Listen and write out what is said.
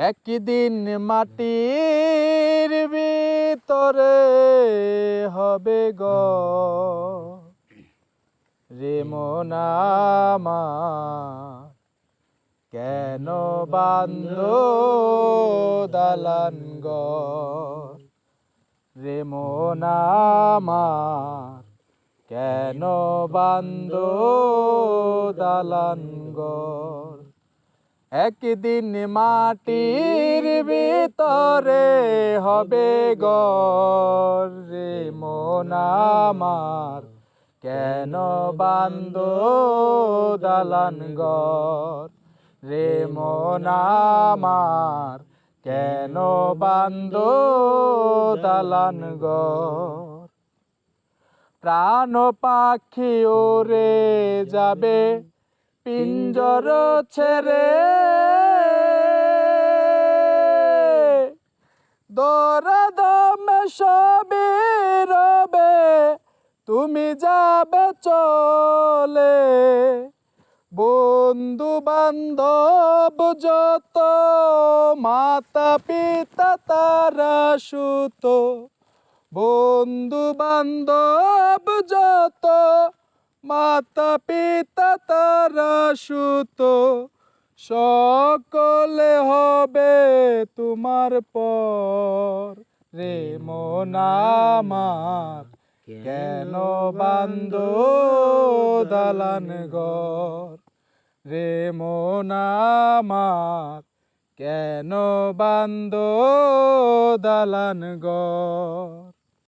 একদিন মাটির ভিতরে হবে গ। রে মনামা কেন বান্ধ দালান ঘর রে মনামার কেন বান্ধ দালান ঘর একদিন মাটির ভিতরে হবে গর রে মনামার কেন বান্দ দালান গর রে মনামার কেন বান্দ দালান গর প্রাণ পাখি ওরে যাবে পিঞ্জর ছেড়ে। দরদমে সবে রবে, তুমি যাবে চলে। বন্ধু বান্ধব যত মাতা পিতা তারা সুত। বন্ধু বান্ধব মাতা পিতা তারা সুত, সকলে হবে তোমার পর। রে মনামার কেন বান্দ দালান ঘর? রে মনামার কেন বান্দ দালান ঘর?